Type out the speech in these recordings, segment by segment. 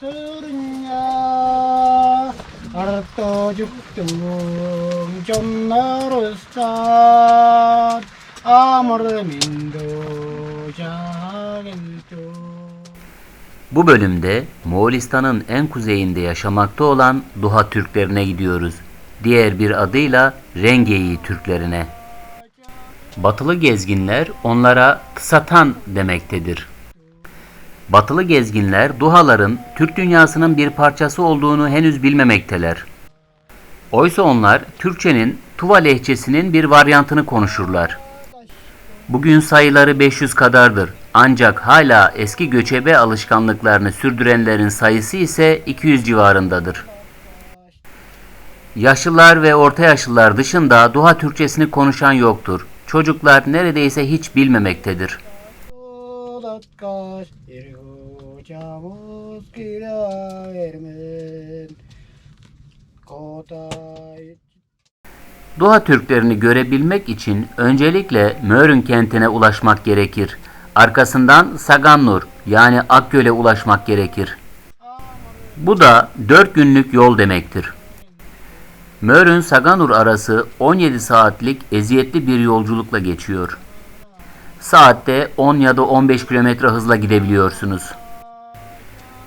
들으냐 알았다 죽둥 좀 나르스탄 아무르민도 자길도 Bu bölümde Moğolistan'ın en kuzeyinde yaşamakta olan Duha Türklerine gidiyoruz. Diğer bir adıyla Rengeyi Türklerine. Batılı gezginler onlara Ksatan demektedir. Batılı gezginler Duhaların Türk dünyasının bir parçası olduğunu henüz bilmemekteler. Oysa onlar Türkçenin Tuva lehçesinin bir varyantını konuşurlar. Bugün sayıları 500 kadardır. Ancak hala eski göçebe alışkanlıklarını sürdürenlerin sayısı ise 200 civarındadır. Yaşlılar ve orta yaşlılar dışında Duha Türkçesini konuşan yoktur. Çocuklar neredeyse hiç bilmemektedir. Solatkaş irhu cavuz kira Kotay Duha Türklerini görebilmek için öncelikle Mörün kentine ulaşmak gerekir. Arkasından Sagannur yani Akgöl'e ulaşmak gerekir. Bu da 4 günlük yol demektir. Mörün Saganur arası 17 saatlik eziyetli bir yolculukla geçiyor. Saatte 10 ya da 15 kilometre hızla gidebiliyorsunuz.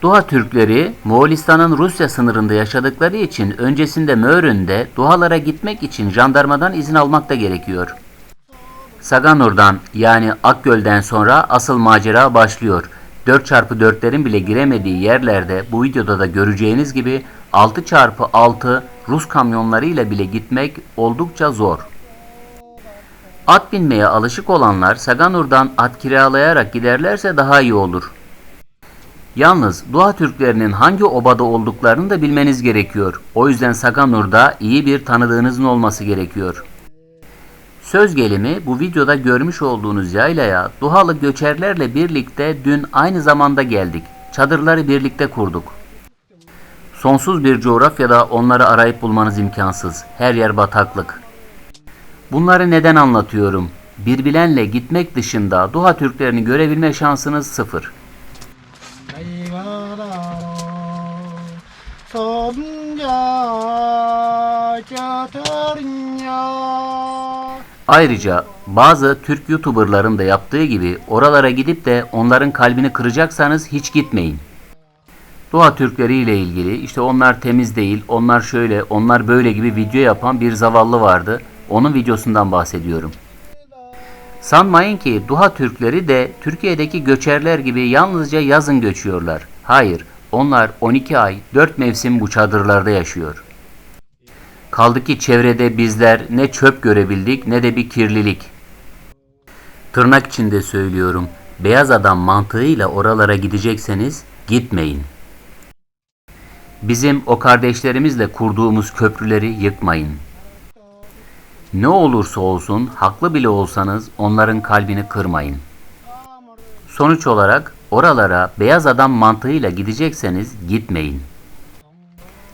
Duha Türkleri Moğolistan'ın Rusya sınırında yaşadıkları için öncesinde Mörün'de Duhalara gitmek için jandarmadan izin almak da gerekiyor. Saganur'dan yani Akgöl'den sonra asıl macera başlıyor. 4x4'lerin bile giremediği yerlerde bu videoda da göreceğiniz gibi 6x6 Rus kamyonlarıyla bile gitmek oldukça zor. At binmeye alışık olanlar Saganur'dan at kiralayarak giderlerse daha iyi olur. Yalnız Dua Türklerinin hangi obada olduklarını da bilmeniz gerekiyor. O yüzden Saganur'da iyi bir tanıdığınızın olması gerekiyor. Söz gelimi bu videoda görmüş olduğunuz yaylaya Duhalı göçerlerle birlikte dün aynı zamanda geldik. Çadırları birlikte kurduk. Sonsuz bir coğrafyada onları arayıp bulmanız imkansız. Her yer bataklık. Bunları neden anlatıyorum? Bir bilenle gitmek dışında Doha Türklerini görebilme şansınız sıfır. Ayrıca bazı Türk YouTuber'ların da yaptığı gibi oralara gidip de onların kalbini kıracaksanız hiç gitmeyin. Doğa Türkleri ile ilgili işte onlar temiz değil, onlar şöyle, onlar böyle gibi video yapan bir zavallı vardı. Onun videosundan bahsediyorum. Sanmayın ki Duha Türkleri de Türkiye'deki göçerler gibi yalnızca yazın göçüyorlar. Hayır, onlar 12 ay, 4 mevsim bu çadırlarda yaşıyor. Kaldı ki çevrede bizler ne çöp görebildik ne de bir kirlilik. Tırnak içinde söylüyorum. Beyaz adam mantığıyla oralara gidecekseniz gitmeyin. Bizim o kardeşlerimizle kurduğumuz köprüleri yıkmayın. Ne olursa olsun haklı bile olsanız onların kalbini kırmayın. Sonuç olarak oralara beyaz adam mantığıyla gidecekseniz gitmeyin.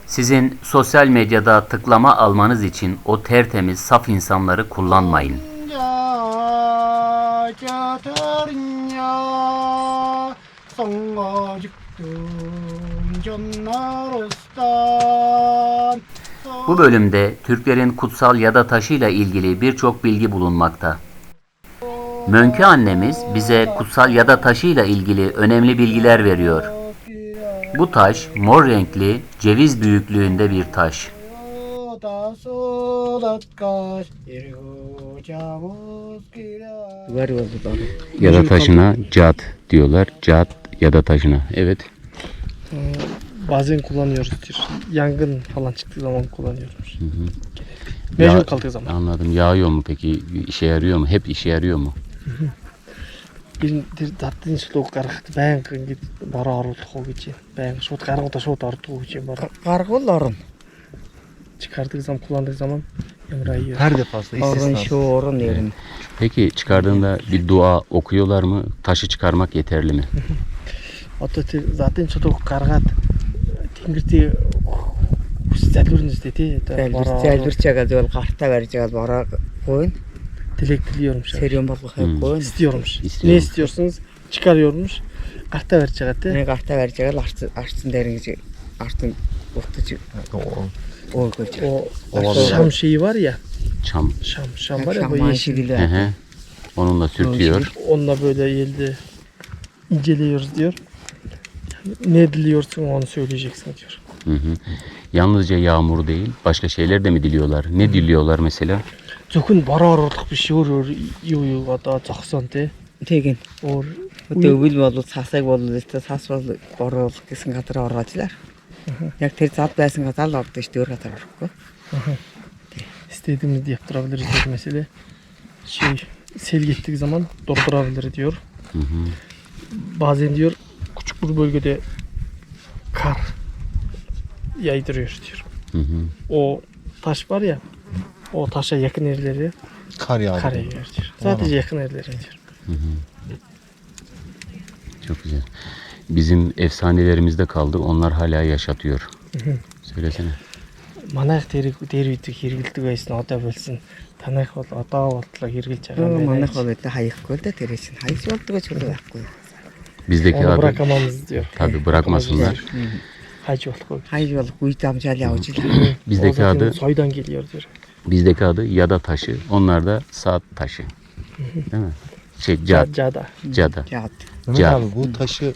Sizin sosyal medyada tıklama almanız için o tertemiz saf insanları kullanmayın. Bu bölümde Türklerin kutsal ya da taşıyla ilgili birçok bilgi bulunmakta. Mönkü annemiz bize kutsal ya da taşıyla ilgili önemli bilgiler veriyor. Bu taş mor renkli ceviz büyüklüğünde bir taş. Ya da taşına cat diyorlar. Cat ya da taşına. Evet Bazen kullanıyoruz diyor. Yangın falan çıktığı zaman kullanıyoruz. Mecbur Ya- kaldığı zaman. Anladım. Yağıyor mu peki? İşe yarıyor mu? Hep işe yarıyor mu? Bir даттын suluk гаргахад байнга ингэж бороо оруулах уу гэж юм. Байнга шууд гаргуудаа шууд ордог уу гэж юм бороо. Kargol orun. Çıkardığı zaman kullandığı zaman yamrayıyor. Her defasında Orun istisnasız. şu orun yerin. Peki çıkardığında bir dua okuyorlar mı? Taşı çıkarmak yeterli mi? Одоо тэр затын suluk гаргаад тэнгэртээ залбирна үстэй тий. Одоо бороо Залбирч байгаа зөвл гартаа барьж байгаа бороо гойн. dilektiliyormuş. Seriyon болгох Hmm. гойн. İstiyormuş. İstiyorum. Ne istiyorsunuz? Çıkarıyormuş. гартаа барьж байгаа тий. Нэг гартаа барьж байгаа л арц арцсан дээр ингэж артын утаж өөгөж. O şam şeyi var ya. Çam. Şam, şam var ya bu Şamman yeşil. Hı şekilde. hı. Onunla sürtüyor. Onunla böyle elde inceliyoruz diyor. Yani ne diliyorsun onu söyleyeceksin diyor. Hı hı. Yalnızca yağmur değil, başka şeyler de mi diliyorlar? Ne diliyorlar mesela? Зөвхөн бороо оруулах биш өөр өөр юу юу одоо зогсон тий. Тэгин. Өөр Одоо өвөл бол цасыг бол өстө цас бол боруулах гэсэн газар ороочлаа. Яг тэр зад байсан газар л ордог шүү дээ өөр газар орохгүй. istediğimizi yaptırabiliriz diyor mesela. Şey sel gittiği zaman durdurabilir diyor. Hı hı. Bazen diyor küçük bir bölgede kar yaydırıyor diyor. Hı hı. O taş var ya o taşa yakın yerleri Kar yağdı. kar yağıyor diyor. Sadece yakın yerlere diyor. Çok güzel. Bizim efsanelerimizde kaldı. Onlar hala yaşatıyor. Söylesene. Манайх дээр дээр үйдэг хэрэгэлдэг байсан одоо болсон. Танайх бол одоо болтлоо хэрэгжилж байгаа юм байна. Манайх бол өдөө хаяхгүй л да тэр чинь хаяж болдог ч үгүй байхгүй. Bizdeki Onu bırakamamız diyor. tabi bırakmasınlar. Hacı olduk. Hayır olduk bu amca Ali avcılar. Bizdeki adı soydan geliyor diyor. bizdeki adı yada taşı. Onlar da saat taşı. Değil mi? Şey cad, Cada. cada. Mehmet Cad. abi bu taşı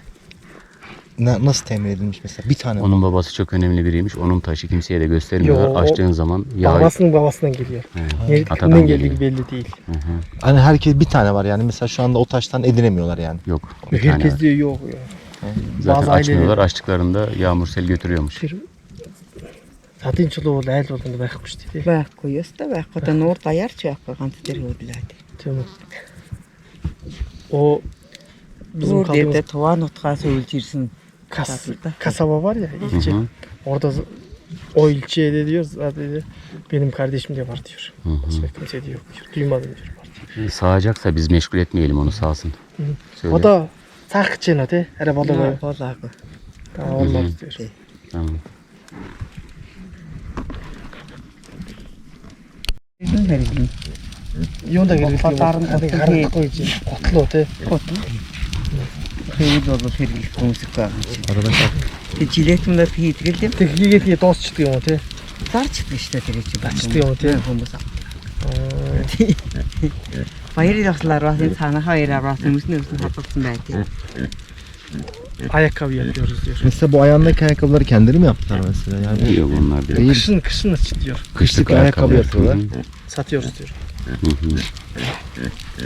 na- nasıl temin edilmiş mesela? Bir tane Onun babası çok önemli biriymiş. Onun taşı kimseye de göstermiyorlar. Yo, o- Açtığın zaman yağ... Babasının babasından geliyor. Evet, Nerede atadan kimden geliyor. geldiği belli değil. Hı hı. Hani herkes bir tane var yani mesela şu anda o taştan edinemiyorlar yani. Yok. Bir tane Herkes var. diyor yok. ya. Zaten bazı açmıyorlar. aileler- Açtıklarında yağmur sel götürüyormuş. Тэр сатын чулуу бол айл болгонд байхгүй шүү дээ. Байхгүй ёстой байхгүй. Одоо нуур даяарч байхгүй ганц тэр хөдлөөд. Тийм үү. O bizim Нуур kaldığımız дээрдээ туваа нутгаас үйлж ирсэн kas, Kasaba. kasaba var ya ilçe. Hı hı. Orada z- o ilçede diyor zaten benim kardeşim de var diyor. Hı hı. Başka kimse de yok diyor. Duymadım diyor. Var diyor. Sağacaksa biz meşgul etmeyelim onu sağsın. Söyle. O da цаах гэж байна тий. Арай болоо. болоогүй. Та olmaz diyor. Tamam. Энэ хэрэглэн. Юунда хэрэглэх юм Хотоор нь бол хотын харахгүй гэж готлоо тий. Хэвэл Քեյդոզը ֆիրիլ մուսիկա։ Arkadaşlar Ջիլետմնա ֆիրիլդեմ։ Tekliği yetiye toz çıkıyor mu te? Տարչիպ իշտե դերիջի բաց։ Çıkıyor mu te? Հոմոսա։ Bayır dostlar var. Sana hayır arasın. Üstüne üstüne hatasın belki. Ayakkabı yapıyoruz diyor. mesela bu ayağındaki ayakkabıları kendileri mi yaptılar mesela? Yani Yok onlar değil. Kışın kışın açık diyor. Kışlık ayakkabı yapıyorlar. Satıyoruz diyor.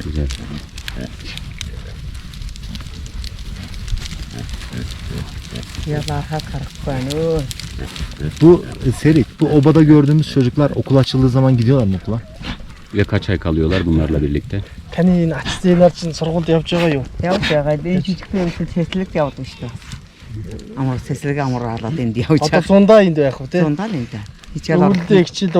Güzel. Yalaha karıkkanı. Bu e, Serik, bu obada gördüğümüz çocuklar okul açıldığı zaman gidiyorlar mı okula? Ve kaç ay kalıyorlar bunlarla birlikte? Tani açtığılar için sorgulda yapacağı yok. Yapacağı ben çocuklar için seslilik yapmıştım. Ama seslilik ama rahatladı indi yapacak. Hatta sonda indi yakıp değil. Sonda indi. Hiç yalan. Öldü ekşi de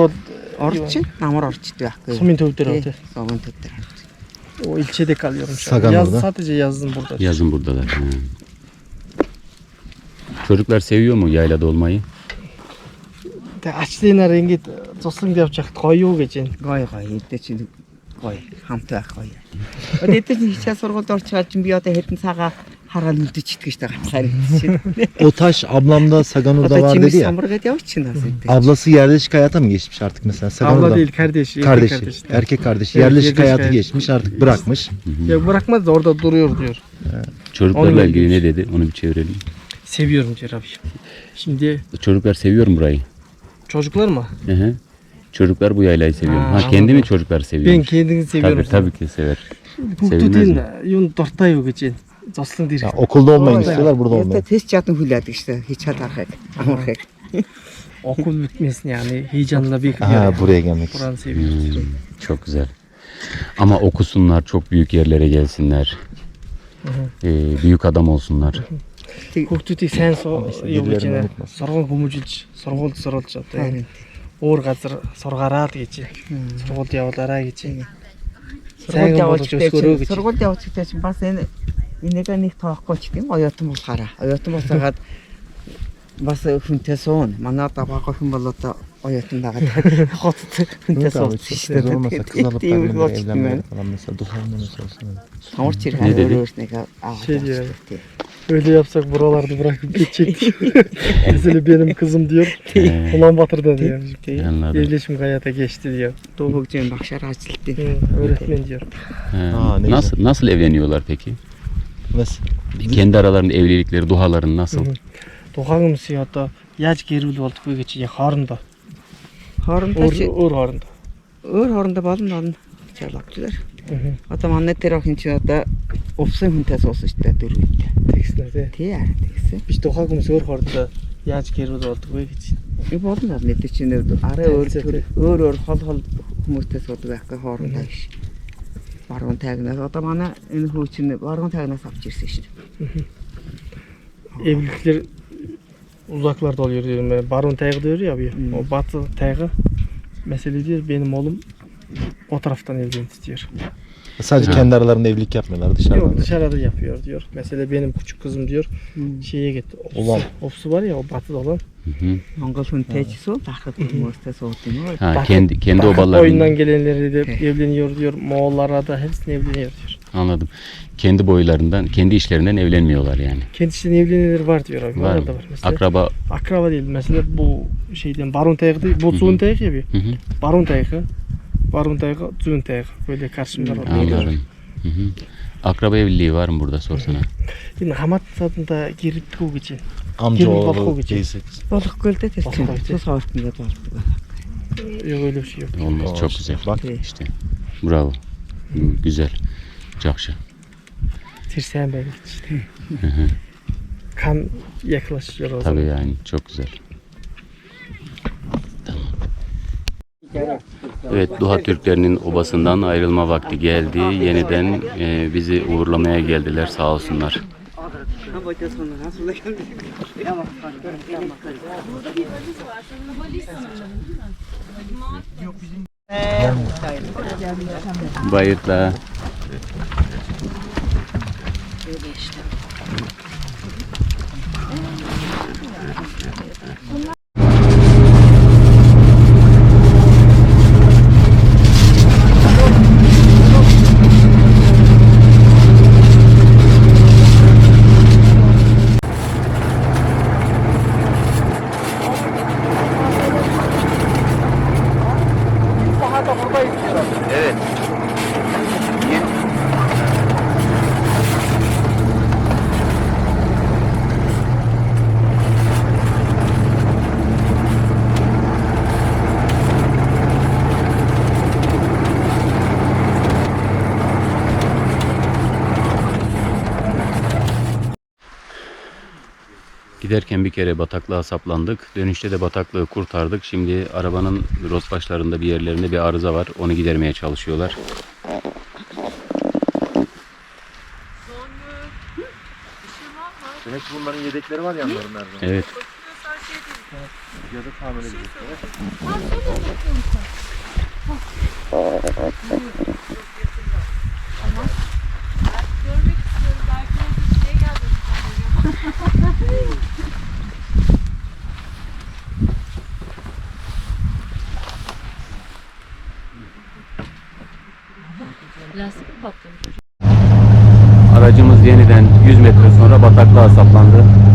Orçun, namur orçtu yakı. Sumin tövdür oldu. Sumin tövdür oldu. O ilçede kalıyorum şu an. Yaz, sadece yazın burada. Yazın buradalar. Hmm. Çocuklar seviyor mu yaylada olmayı? Тэг ач зээнаар ингэж цусланд явж хахад гоё юу гэж байна. Гой гой эдэ чи гой хамт байх гоё. Одоо эдэ чи хичээл сургуульд орч байгаа чинь би одоо хэрхэн цагаа хараад үлдчихдэг штэ ганцаар чинь. O taş ablamda Saganur'da Одоо var чимээс dedi ya. самбаргаад явчихна бас эдэ. Ablası yerleşik hayata mı geçmiş artık mesela? Abla Saganur'da. değil kardeş. erkek Kardeşi, kardeş. erkek kardeşi. Evet, Yerleşik yerleşik hayatı hayat. geçmiş artık bırakmış. Ya bırakmaz da orada duruyor diyor. Çocuklarla Onunla ilgili ne ilgili. dedi? Onu bir çevirelim. Seviyorum diyor abi. Şimdi Çocuklar seviyorum burayı. çocuklar mı? Hı hı. Çocuklar bu yaylayı seviyor. Ha, Ha, kendi mi çocuklar seviyor? Ben kendini seviyorum. Tabii tabii ki sever. Sevilmez Buldu değil mi? ne? Yun dörtte yok için. Dostun değil. Ya, okulda olmayı istiyorlar, burada olmayı. Evet, hiç çatın hülyat işte. Hiç çatak et. Amur et. Okul bitmesin yani. Heyecanla bekliyor. Ha, buraya gelmek. Buranı seviyoruz. Hmm, çok güzel. Ama okusunlar, çok büyük yerlere gelsinler. Ee, büyük adam olsunlar. Хүүхдүүдийг сайн юу гэж унутмас. Сургууль хүмүүжилж, сургуульд сурулж одоо өөр газар сургаараа л гэж. Сургуульд явуулаарай гэж. Сургуульд явуулж өсгөрөө гэж. Сургуульд явуулж гэдэг чинь бас энэ энийг нэг тоохгүй ч тийм оюутан болохаараа. Оюутан болсоогад бас хүнтэй суун. Манай даваа гохин бол одоо оюутан байгаад хотод хүнтэй çok шүү alıp Тийм болж evlenmeleri байна. Хамар чир dedi? өөр өөр нэг аваад Öyle yapsak buralarda bırakıp gidecektik. Mesela benim kızım diyor. Ulan Batır'da diyor. Anladım. Yerleşim hayata geçti diyor. Doğu diyorum bak şaracılık öğretmen diyor. He, Ha, nasıl nasıl evleniyorlar peki? Nasıl? Kendi aralarında evlilikleri, duhaların nasıl? Hı. Doğanım siyata yaç geril olduk bu geçecek harında. Harun Or, taşı, or harında. öğür horunda balın alın. Çarlak. Hı hı. Adam anne terakin çığda opsun hüntes olsa işte dürüyde. Teksine de. Diğer tekisi. Biz doğağım or harında yaç gerili olduk bu geçi. E balın alın eti içinde ara ör tür ör ör hal hal humustes oldu bakka harında iş. Barın tagına adam ana en huçunu barın tagına sapçırsı işte. Evlilikler uzaklarda oluyor diyorum. Baron Tayğı diyor ya bir. Hmm. O Batı Tayğı mesele diyor benim oğlum o taraftan evlenmek istiyor. Sadece Ha. kendi aralarında evlilik yapmıyorlar dışarıda. Yok dışarıda yapıyor diyor. Mesela benim küçük kızım diyor Hmm. şeye gitti. Ofsu, Ulan. ofsu var ya o batıda olan. Hı hı. Mongol hüntes ol takıp humustes oldu. Ha, kendi kendi Bakın obalarında. Oyundan gelenleri de He. evleniyor diyor. Moğollara da hepsine evleniyor diyor. Anladım. Kendi boylarından, kendi işlerinden evlenmiyorlar yani. Kendisinin evlenenleri var diyor abi. Var Var mı? da var. Mesela Akraba. akraba değil. Mesela bu şeyden Baron Tayğı değil. Bu Hı hı. Zun Tayğı ya bir. Hı hı. Baron Tayğı. Zun Tayğı. Böyle karşımda Hı, var. Anladım. Hı hı. Akraba evliliği var mı burada sorsana? Şimdi Hamat tadında girip o için. Amca oğlu teyze. Balık gölde de su altında balık. Yok öyle bir şey yok. Olmaz çok güzel. Bak İşte. Bravo. Güzel. Cakşı. Tirsen ben işte. kan yaklaşıyor o Tabii zaman. yani çok güzel. Evet Duha Türklerinin obasından ayrılma vakti geldi. Yeniden e, bizi uğurlamaya geldiler sağ olsunlar. Bayırtla. Evet. Giderken bir kere bataklığa saplandık. Dönüşte de bataklığı kurtardık. Şimdi arabanın rot başlarında bir yerlerinde bir arıza var. Onu gidermeye çalışıyorlar. Demek ki bunların yedekleri var yanlarında her zaman. Evet. Ya da tamir edecekler. Görmek istiyorum. Belki o bir şey geldi. Lastik mi patlamış? Aracımız yeniden 100 metre sonra bataklığa saplandı.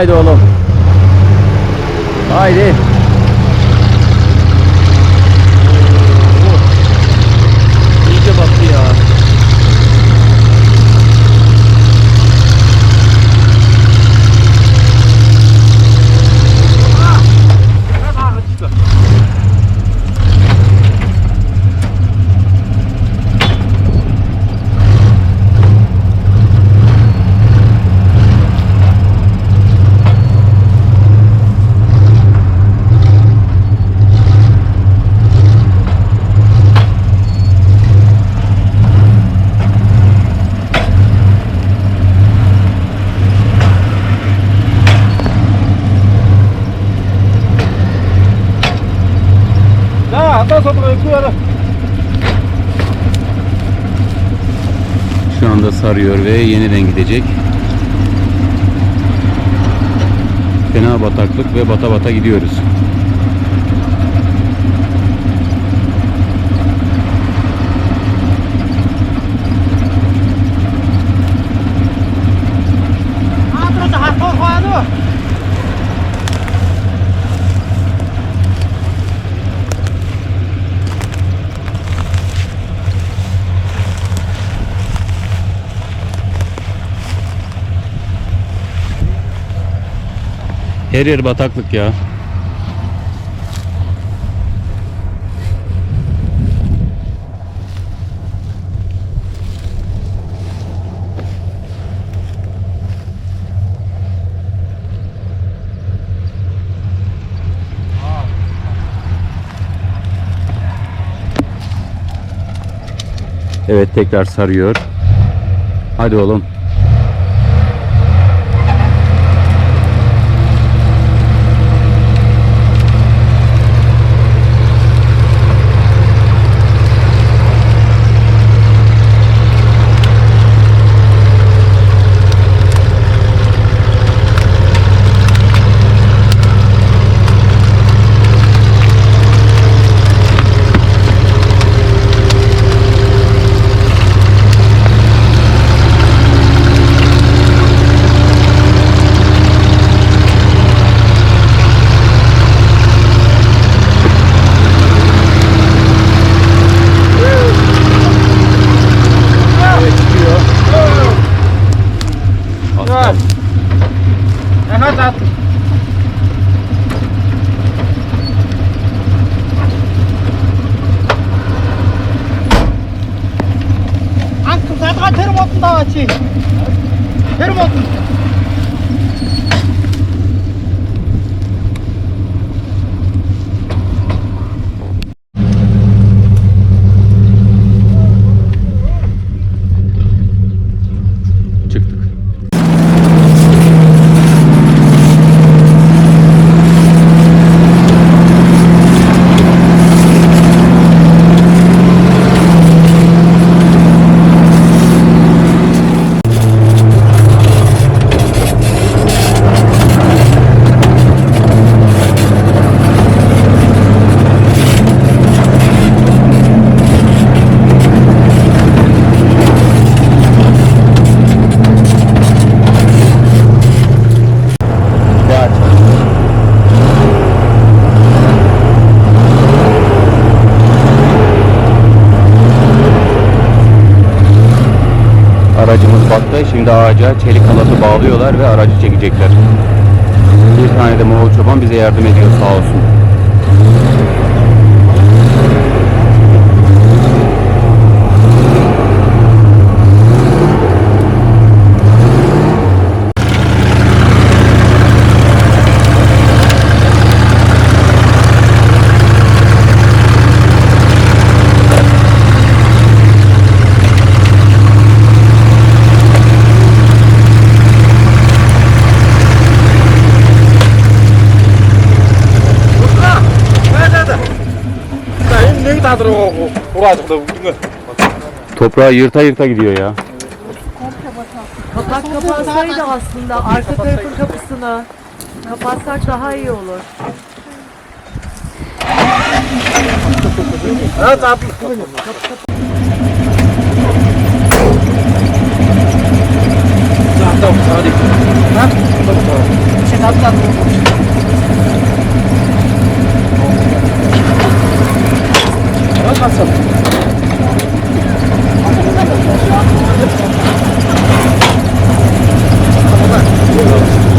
Haydi oğlum. Kara toprağı. Şu anda sarıyor ve yeniden gidecek. Fena bataklık ve bata bata gidiyoruz. Her yer bataklık ya. Evet tekrar sarıyor. Hadi oğlum. Karachi. Geri mi? Şimdi ağaca çelik halatı bağlıyorlar ve aracı çekecekler. Bir tane de Moğol çoban bize yardım ediyor sağ olsun. batak da bugün de. Toprağı yırta yırta gidiyor ya. Kapak kapansaydı aslında arka tarafın kapısını. Kapatsak daha iyi olur. Evet abi. Tamam, hadi. Ha? Şey, tamam, tamam. পাঁচশো Thank you.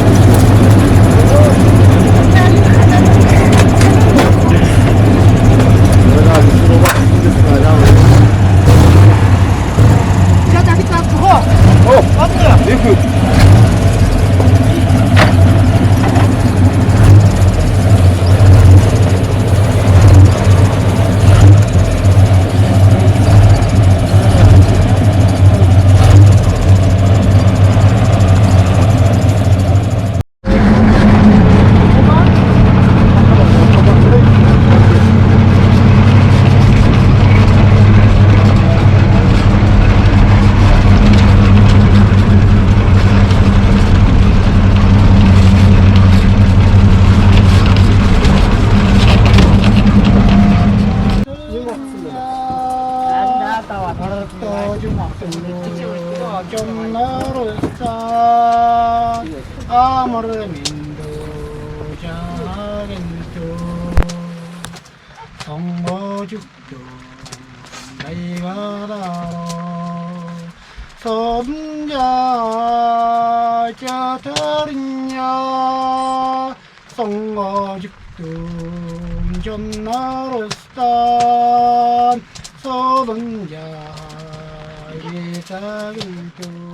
너를 인도자겠도 성모죽도 내가 다로 섬자 자다른야 성모죽도 전나로스탄 서론자 예사길도